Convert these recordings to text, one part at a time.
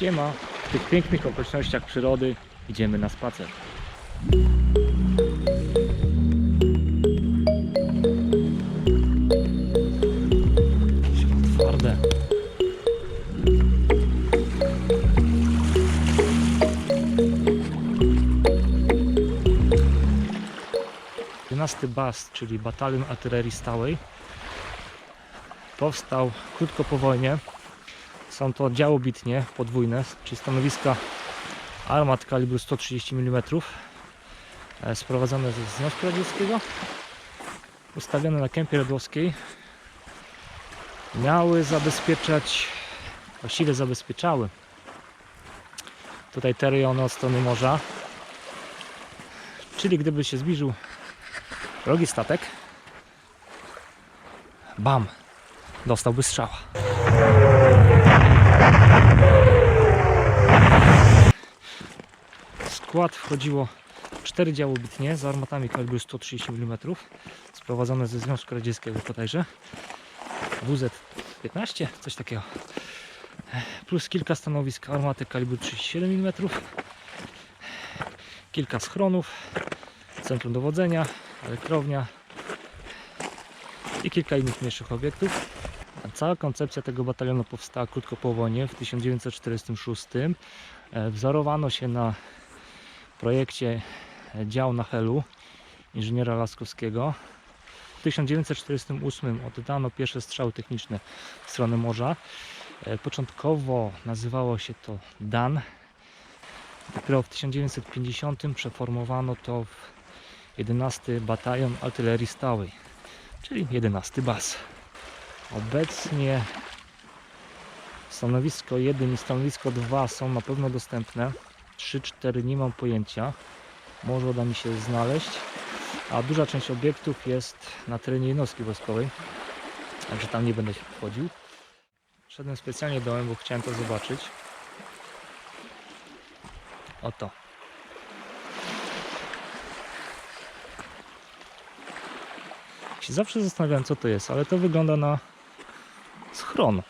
Siema, w tych pięknych okolicznościach przyrody idziemy na spacer. Twarde. BAS, czyli Batalion Artylerii Stałej, powstał krótko po wojnie są to oddziały bitnie podwójne, czyli stanowiska armat kalibru 130 mm e, sprowadzone ze Związku Radzieckiego ustawione na kępie redłowskiej miały zabezpieczać właściwie zabezpieczały tutaj te rejony od strony morza. Czyli gdyby się zbliżył wrogi statek bam dostałby strzała skład wchodziło 4 działo bitnie z armatami kalibru 130 mm sprowadzone ze Związku Radzieckiego bodajże WZ-15, coś takiego. Plus kilka stanowisk armaty kalibru 37 mm. Kilka schronów centrum dowodzenia, elektrownia i kilka innych mniejszych obiektów. Cała koncepcja tego batalionu powstała krótko po wojnie w 1946. E, Wzorowano się na projekcie e, dział na Helu inżyniera Laskowskiego. W 1948 oddano pierwsze strzały techniczne w stronę morza. E, Początkowo nazywało się to DAN. Dopiero w 1950 przeformowano to w 11 Batalion Artylerii Stałej, czyli 11 BAS. Obecnie stanowisko 1 i stanowisko 2 są na pewno dostępne. 3-4 nie mam pojęcia. Może uda mi się znaleźć. A duża część obiektów jest na terenie jednostki wojskowej. Także tam nie będę się wchodził. Szedłem specjalnie dołem, bo chciałem to zobaczyć. Oto. Się zawsze zastanawiałem co to jest, ale to wygląda na schron.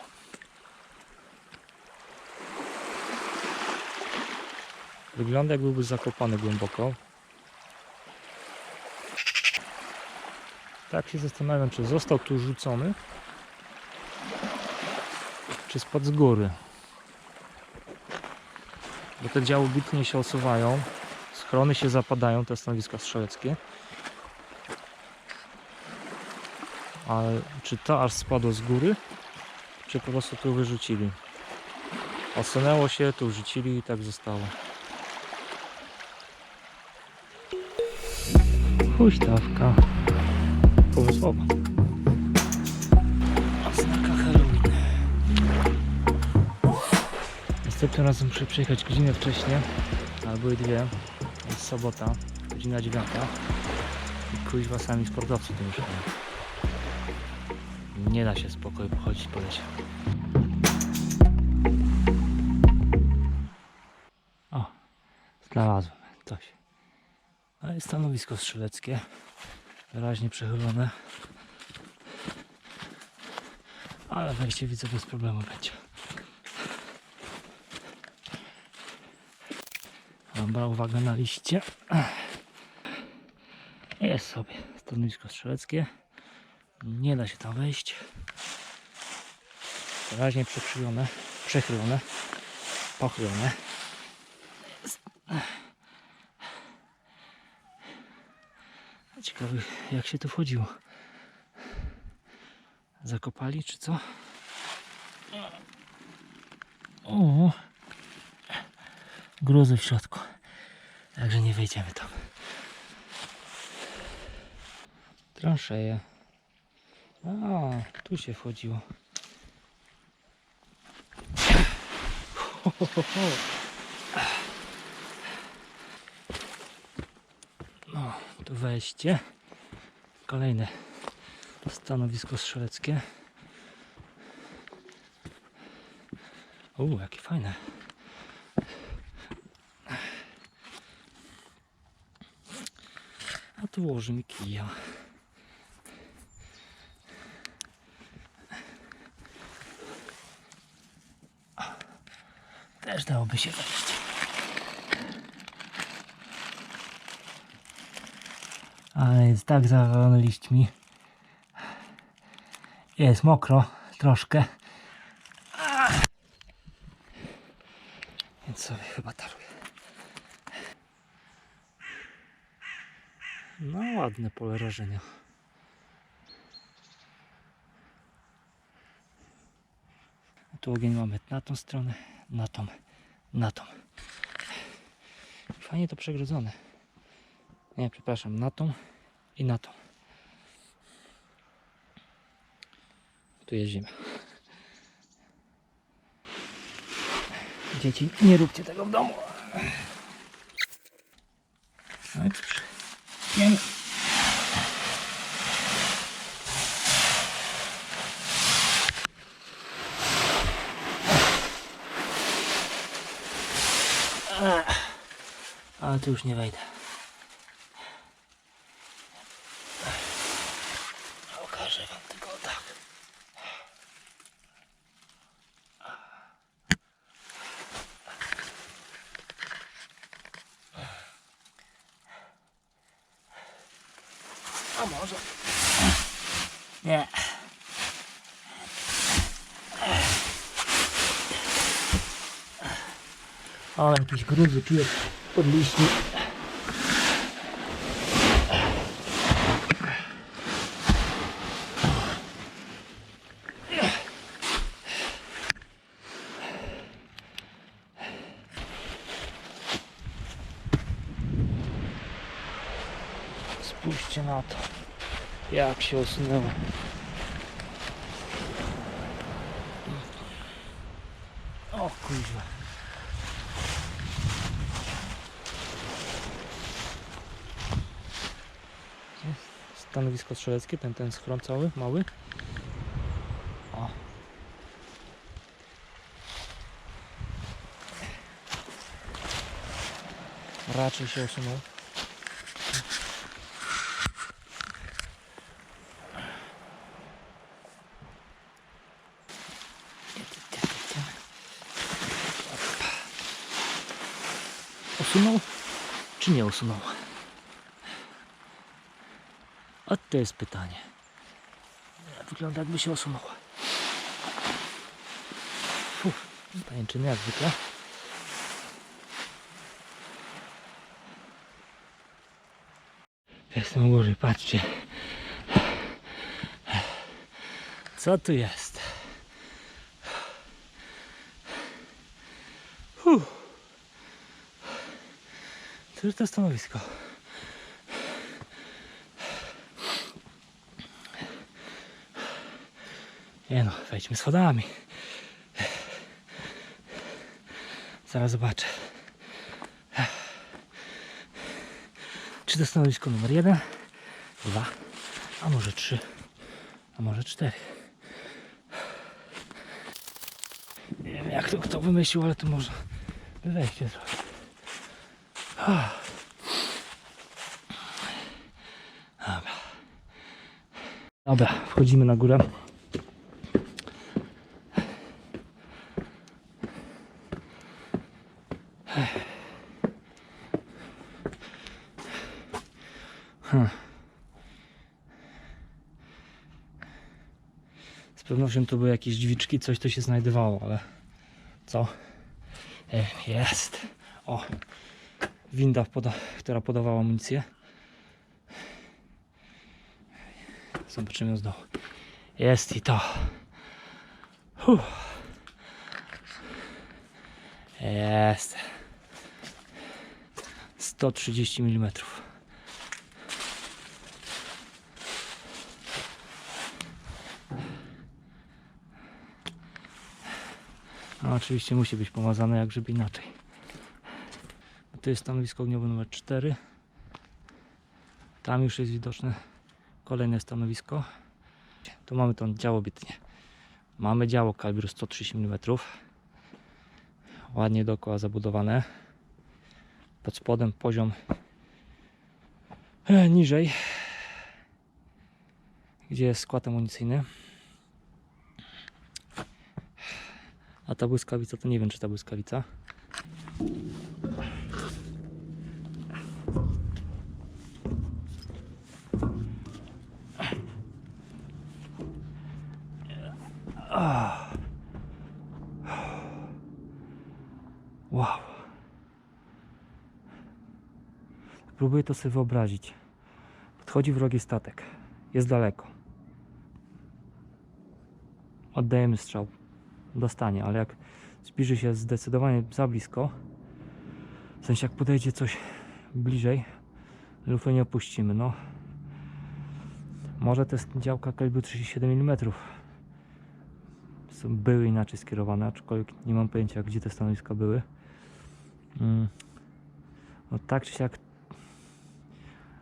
Wygląda jak byłby zakopany głęboko. Tak się zastanawiam, czy został tu rzucony, czy spadł z góry. Bo te działy bitnie się osuwają, schrony się zapadają, te stanowiska strzeleckie. Ale czy to aż spadło z góry? czy po prostu tu wyrzucili. Osunęło się, tu wrzucili i tak zostało. Huśtawka. Pomysłowa. Oznaka Halloween. Następnym razem muszę przyjechać godzinę wcześniej, albo i dwie. Jest sobota, godzina dziewiąta. I kuźwa sami sportowcy tu mieszkają. Nie da się spokojnie pochodzić po lesie. O, znalazłem jest stanowisko strzeleckie. Wyraźnie przechylone. Ale wejście widzę bez problemu będzie. Dobra, uwaga na liście. Jest sobie stanowisko strzeleckie. Nie da się tam wejść. Wyraźnie przechylone, przechylone, pochylone. Ciekawy jak się tu wchodziło. Zakopali czy co? O, gruzy w środku. Także nie wejdziemy tam. Transzeje. A, tu się wchodziło. Ho, ho, ho, ho. No, tu wejście. Kolejne stanowisko strzeleckie. U, jakie fajne. A tu łoży mi kija. Też dałoby się wejść. Ale jest tak zawalony liśćmi. Jest mokro troszkę. Więc sobie chyba taruję. No ładne pole rażenia. Tu ogień mamy na tą stronę, na tą, na tą. Fajnie to przegrodzone. Nie, przepraszam, na tą i na tą. Tu jest zima. Dzieci, nie róbcie tego w domu. No i cóż. Ale tu już nie wejdę. Może? Nie. Ale jakiś gruzy czuję pod liśćmi. Jak się osunęło. O kurwa. Stanowisko strzeleckie, ten, ten schron cały, mały. O. Raczej się. Usunął czy nie usunął? A to jest pytanie. Wygląda jakby się usunął. Fuh, pajęczyny jak zwykle. Jestem u góry, patrzcie. Co tu jest? Huh. Co to stanowisko? Nie no, wejdźmy schodami. Zaraz zobaczę. Czy to stanowisko numer jeden, dwa, a może trzy, a może cztery. Nie wiem jak to kto wymyślił, ale to można wejście zrobić. Dobra. Dobra, wchodzimy na górę. Z pewnością to były jakieś drzwiczki, coś to się znajdowało, ale co? E, Jest. O, winda, poda która podawała amunicję. Zobaczymy z dołu. Jest i to. Huh. Jest. 130 mm. No, oczywiście musi być pomazane, jak żeby inaczej. To jest stanowisko ogniowe numer 4. Tam już jest widoczne kolejne stanowisko. Tu mamy to działo bytnie. Mamy działo kalibru 130 mm. Ładnie dookoła zabudowane. Pod spodem poziom e, niżej, gdzie jest skład amunicyjny. A ta błyskawica to nie wiem, czy ta błyskawica. Wow. Próbuję to sobie wyobrazić. Podchodzi wrogi statek. Jest daleko. Oddajemy strzał. Dostanie, ale jak zbliży się zdecydowanie za blisko, w sensie jak podejdzie coś bliżej, lufy nie opuścimy. No, może to jest działka kalibru 37 mm. Były inaczej skierowane, aczkolwiek nie mam pojęcia gdzie te stanowiska były. Mm. No tak czy siak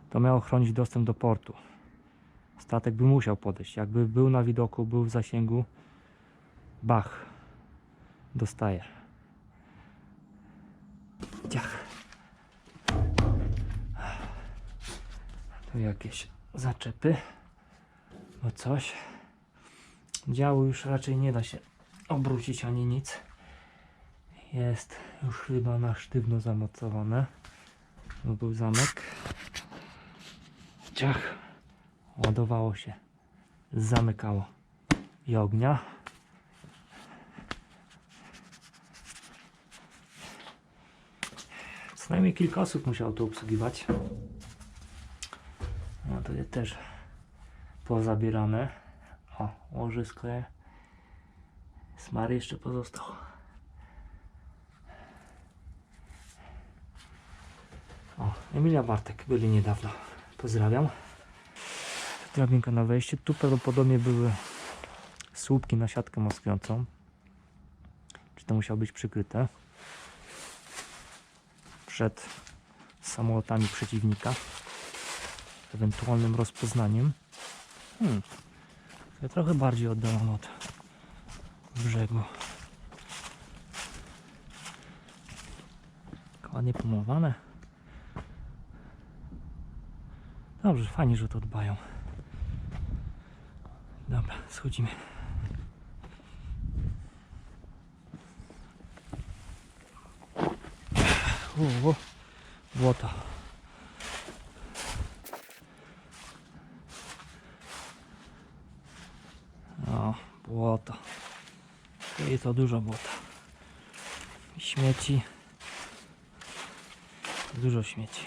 to miało chronić dostęp do portu. Statek by musiał podejść. Jakby był na widoku, był w zasięgu, bach, dostaje. Ciach. Tu jakieś zaczepy, bo coś. Działu już raczej nie da się obrócić ani nic. Jest już chyba na sztywno zamocowane. To był zamek. Ciach. Ładowało się. Zamykało. I ognia. Co najmniej kilka osób musiało to obsługiwać. No to jest też pozabierane. O, łożysko. je. Smar jeszcze pozostał. O, Emilia Bartek byli niedawno. Pozdrawiam. Drabinka na wejście. Tu prawdopodobnie były słupki na siatkę maskującą. Czy to musiało być przykryte? Przed samolotami przeciwnika. Ewentualnym rozpoznaniem. Hmm. Trochę bardziej oddalony od brzegu. Ładnie pomalowane. Dobrze, fajnie, że to dbają. Dobra, schodzimy. U, u, Błoto. O, błoto. I to dużo błota. Śmieci. Dużo śmieci.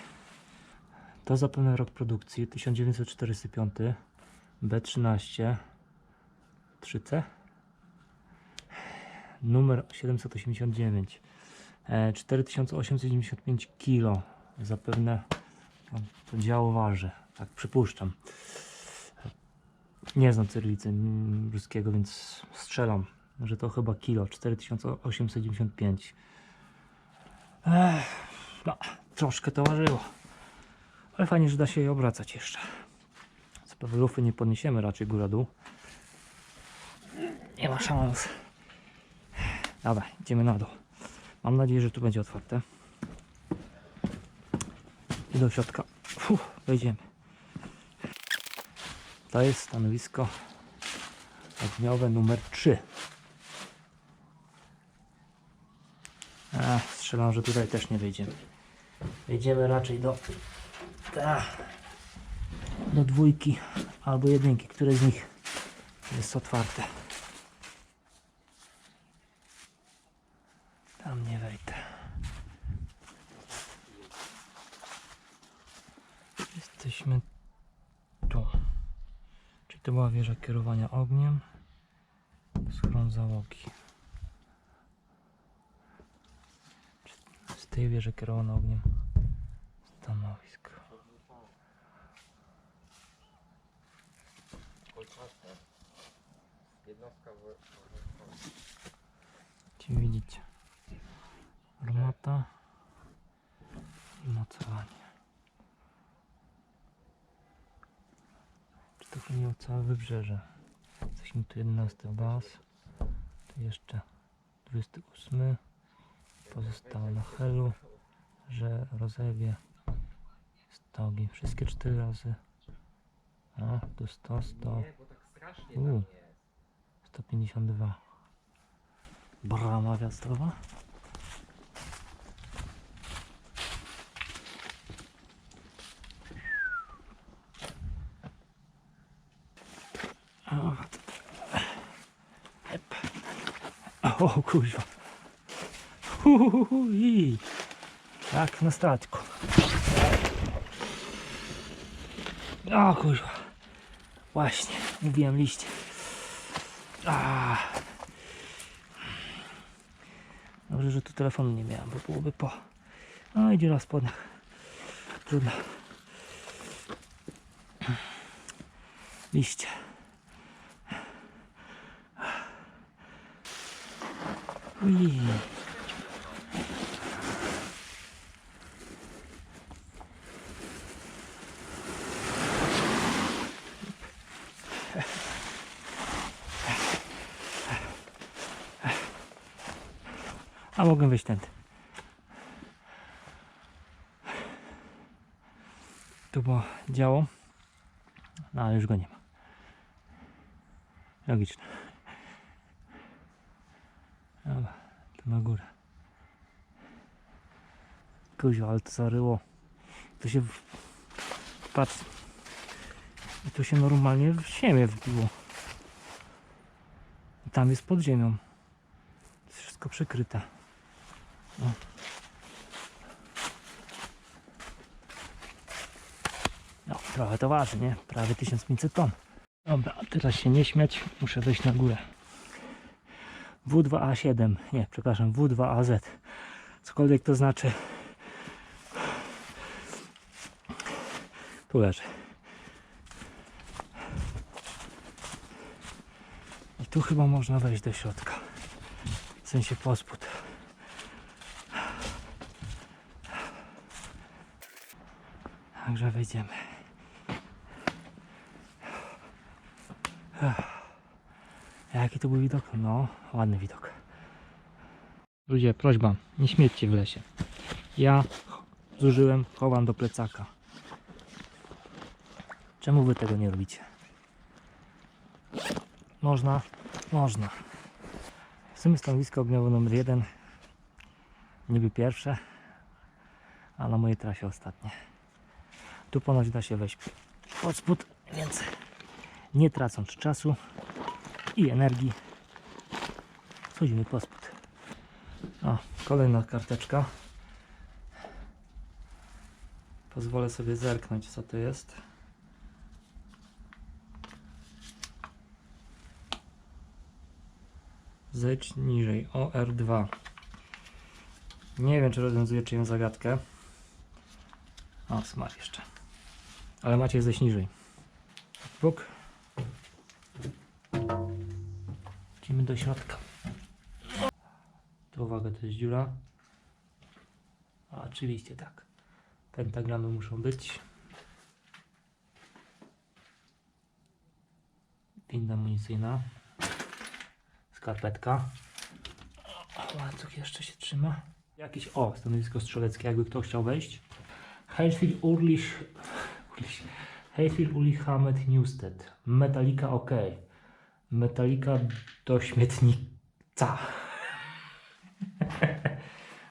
To zapewne rok produkcji 1945 B13 3C numer 789 e, 4895 kg zapewne no, to działo waży tak przypuszczam nie znam cyrylicy mm, ruskiego więc strzelam że to chyba kilo 4895 Ech, no, troszkę to ważyło ale fajnie, że da się je obracać jeszcze. Co prawda lufy nie podniesiemy raczej góra-dół. Nie ma szans. Dobra, idziemy na dół. Mam nadzieję, że tu będzie otwarte. I do środka. Wejdziemy. To jest stanowisko ogniowe numer 3. A, strzelam, że tutaj też nie wejdziemy. Wejdziemy raczej do ta, do dwójki albo jedynki, które z nich jest otwarte. Tam nie wejdę. Jesteśmy tu. Czyli to była wieża kierowania ogniem. Schron załogi. Z tej wieży kierowano ogniem stanowisko. Jednostka. Ci widzicie. Armata i mocowanie. To chodzi o całe wybrzeże? Jesteśmy tu 11 baz. Tu jeszcze 28. Pozostałe na Helu, że rozewie stogi. Wszystkie 4 razy. A, tu 100, 100. Nie, bo tak strasznie U. tam jest. 152. Brama wiatrowa. O, to- Ep. O kuźwa. i Jak na statku. O kurwa. Właśnie, mówiłem liście. A. Dobrze, że tu telefonu nie miałem, bo byłoby po. No idzie na spodniach. Trudno. Liście. Ui. A mogę wejść tędy. Tu było działo, no ale już go nie ma. Logiczne. Dobra, tu na górę. Kuźwa, ale to zaryło. To się... Patrz. I tu się normalnie w ziemię wbiło. I tam jest pod ziemią. To jest wszystko przykryte. No. No, trochę to waży, nie? Prawie 1500 ton. Dobra, teraz się nie śmiać, muszę wejść na górę. W2A7, nie, przepraszam, W2AZ. Cokolwiek to znaczy. Tu leży. I tu chyba można wejść do środka. W sensie pospód. Także wejdziemy. Jaki to był widok? No, ładny widok. Ludzie, prośba, nie śmiećcie w lesie. Ja zużyłem, chowam do plecaka. Czemu wy tego nie robicie? Można, można. W sumie stanowisko ogniowe numer jeden, niby pierwsze, a na mojej trasie ostatnie. Tu ponoć da się wejść pod spód, więc nie tracąc czasu i energii, schodzimy pod spód. O, kolejna karteczka. Pozwolę sobie zerknąć, co to jest. Zejdź niżej, OR2. Nie wiem, czy rozwiązuje czyją zagadkę. O, smar jeszcze. Ale macie zejść niżej. Bóg. Idziemy do środka. Tu uwaga, to jest dziura. A, oczywiście tak. Pentagramy muszą być. Winda amunicyjna. Skarpetka. Łańcuch jeszcze się trzyma. Jakieś, o, stanowisko strzeleckie, jakby kto chciał wejść. Hayfield Urlich, Urlich Hayfield Urlich Hamed Newstead. Metallica OK. Metallica do śmietnika.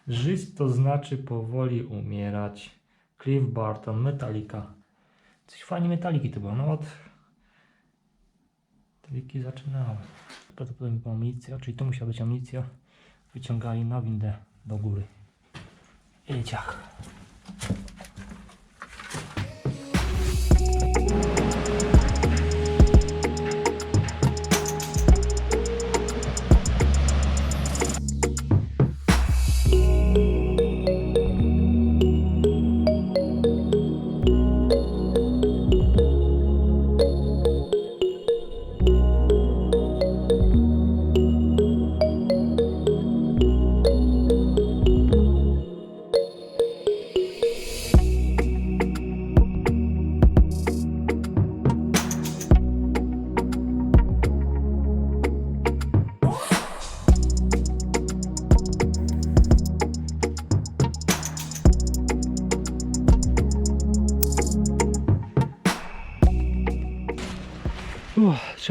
Żyć to znaczy powoli umierać. Cliff Barton, Metallica. Coś fajnie metaliki to było. No od metaliki zaczynały. Prawdopodobnie była amunicja, czyli tu musiała być amunicja. Wyciągali na windę do góry. I ciach.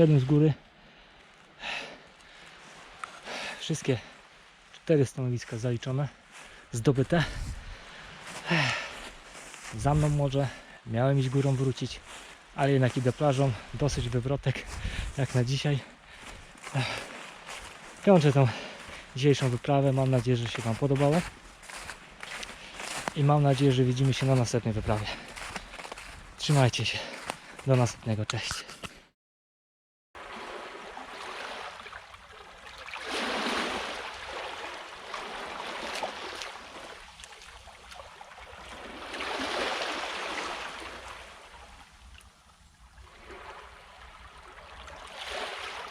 Z góry. Wszystkie cztery stanowiska zaliczone, zdobyte. Za mną może, miałem iść górą wrócić, ale jednak idę plażą, dosyć wywrotek jak na dzisiaj. Kończę tą dzisiejszą wyprawę. Mam nadzieję, że się Wam podobało. I mam nadzieję, że widzimy się na następnej wyprawie. Trzymajcie się. Do następnego. Cześć.